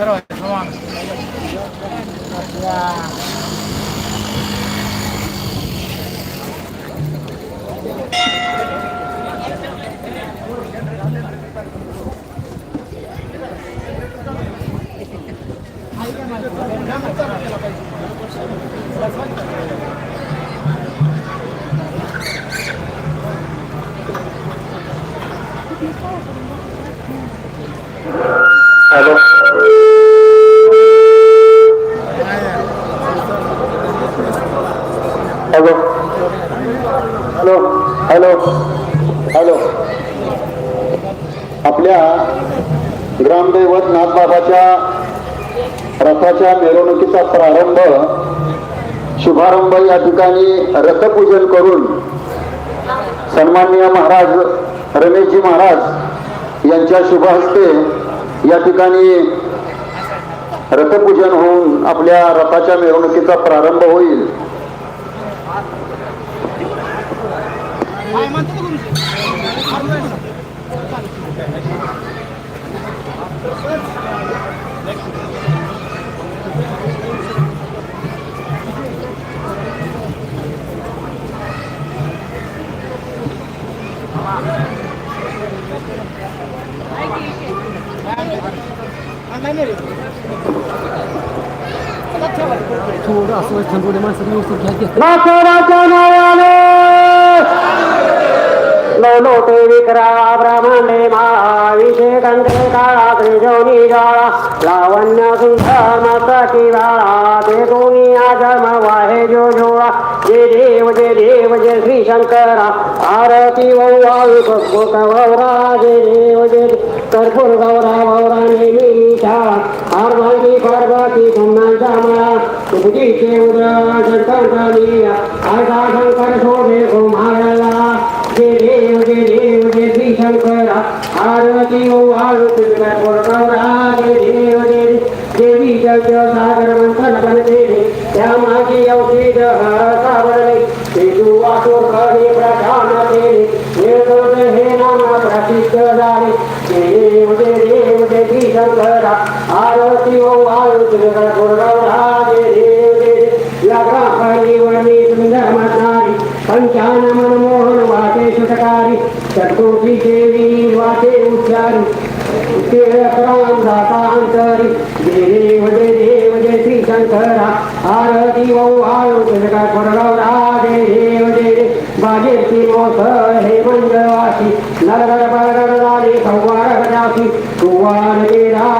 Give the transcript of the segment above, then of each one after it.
Второй, Жуан. Hello. Hello. Hello. Hello. Hello. आपल्या ग्रामदैवत नाथबाबाच्या रथाच्या मिरवणुकीचा प्रारंभ शुभारंभ या ठिकाणी रथपूजन करून सन्माननीय महाराज रमेशजी महाराज यांच्या शुभ हस्ते या ठिकाणी रथपूजन होऊन आपल्या रथाच्या मिरवणुकीचा प्रारंभ होईल. थोडं असं थंडवडे माणसाने व्यवस्थित घ्या नावाने सुंदर मस्तकी बाळा ते दोन्ही आगम वाहे जो जोळा जे देव जे देव जे श्री शंकरा आरती वौवाळू गौरा जे देव जे कर्पूर गौरा गौरा शाळा पार्वती पुन्हा मला तुझीचे उदर शंकरली शंकर शोभे कुमारला রে ওদে রে ওদে বিশঙ্করা আরতি ও আরতি করুণা রে রে ওদে দেবী জগৎ সাগর वाटे सुटकारी चतुर्थी देवी वाटे उच्चारी राम दातांतरी जय देव जय देव जय श्री शंकरा, आरती वौ आळू तुझका कोरगौरा जय देव जय देव बाजेची मोस हे मंगळवासी नरगर परगर झाले संवार गजासी कुवार केदार कल्लेला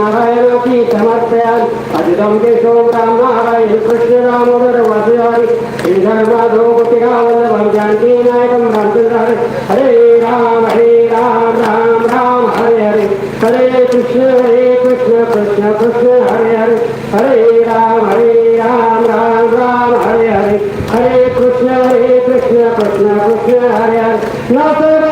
सकल्परश्री नारायणाची समर्पयान अजितं केशो राम नारायण कृष्ण दामोदर वसुधारी श्रीधर्माधोपतिकावल्लभं जानकी नायकं रामचंद्र हरे राम हरे राम राम राम हरे हरे हरे कृष्ण हरे कृष्ण कृष्ण कृष्ण हरे हरे हरे राम हरे राम राम राम हरे हरे हरे कृष्ण हरे कृष्ण कृष्ण कृष्ण हरे हरे